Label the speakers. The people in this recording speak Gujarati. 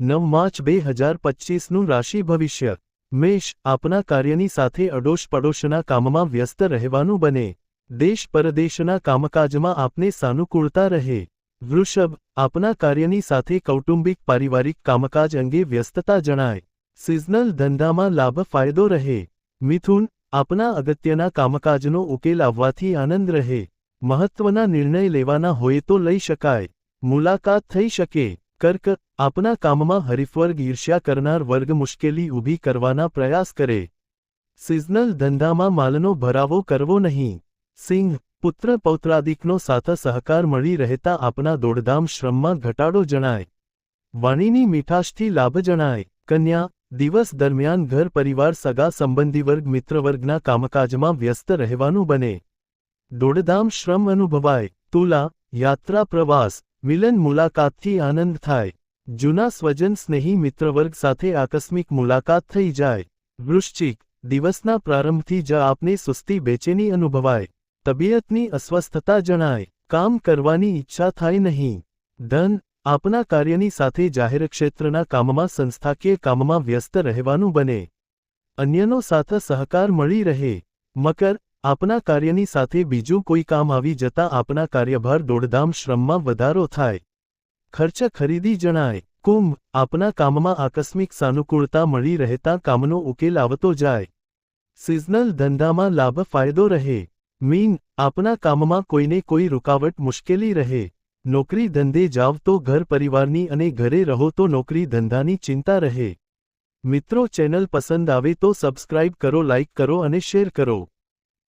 Speaker 1: નવ માર્ચ બે હજાર પચીસનું રાશિ ભવિષ્ય. મેષ આપના કાર્યની સાથે અડોશ પડોશના કામમાં વ્યસ્ત રહેવાનું બને. દેશ પરદેશના કામકાજમાં આપને સાનુકૂળતા રહે. વૃષભ આપના કાર્યની સાથે કૌટુંબિક પારિવારિક કામકાજ અંગે વ્યસ્તતા જણાય. સિઝનલ ધંધામાં લાભ ફાયદો રહે. મિથુન આપના અગત્યના કામકાજનો ઉકેલ આવવાથી આનંદ રહે. મહત્વના નિર્ણય લેવાના હોય તો લઈ શકાય. મુલાકાત થઈ શકે. કર્ક, આપના કામમાં હરીફવર્ગ ઈર્ષ્યા કરનાર વર્ગ મુશ્કેલી ઊભી કરવાના પ્રયાસ કરે. સિઝનલ ધંધામાં માલનો ભરાવો કરવો નહીં. સિંહ, પુત્ર પૌત્રાદિકનો સાથ સહકાર મળી રહેતા આપના દોડધામ શ્રમમાં ઘટાડો જણાય. વાણીની મીઠાશથી લાભ જણાય. કન્યા, દિવસ દરમિયાન ઘર પરિવાર સગા સંબંધીવર્ગ મિત્રવર્ગના કામકાજમાં વ્યસ્ત રહેવાનું બને. દોડધામ શ્રમ અનુભવાય. તુલા, યાત્રા પ્રવાસ. મિલન મુલાકાતથી આનંદ થાય. જૂના સ્વજન સ્નેહી મિત્રવર્ગ સાથે આકસ્મિક મુલાકાત થઈ જાય. વૃશ્ચિક દિવસના પ્રારંભથી જ આપને સુસ્તી બેચેની અનુભવાય. તબિયતની અસ્વસ્થતા જણાય. કામ કરવાની ઈચ્છા થાય નહીં. ધન આપના કાર્યની સાથે જાહેર ક્ષેત્રના કામમાં સંસ્થાકીય કામમાં વ્યસ્ત રહેવાનું બને. અન્યનો સાથ સહકાર મળી રહે. મકર આપના કાર્યની સાથે બીજું કોઈ કામ આવી જતા આપના કાર્યભાર દોડધામ શ્રમમાં વધારો થાય. ખર્ચ ખરીદી જણાય. કુંભ, આપના કામમાં આકસ્મિક સાનુકૂળતા મળી રહેતા કામનો ઉકેલ આવતો જાય. સિઝનલ ધંધામાં લાભ ફાયદો રહે. મીન, આપના કામમાં કોઈને કોઈ રૂકાવટ મુશ્કેલી રહે. નોકરી ધંધે જાવ તો ઘર પરિવારની અને ઘરે રહો તો નોકરી ધંધાની ચિંતા રહે. મિત્રો ચેનલ પસંદ આવે તો સબસ્ક્રાઇબ કરો, લાઇક કરો અને શેર કરો.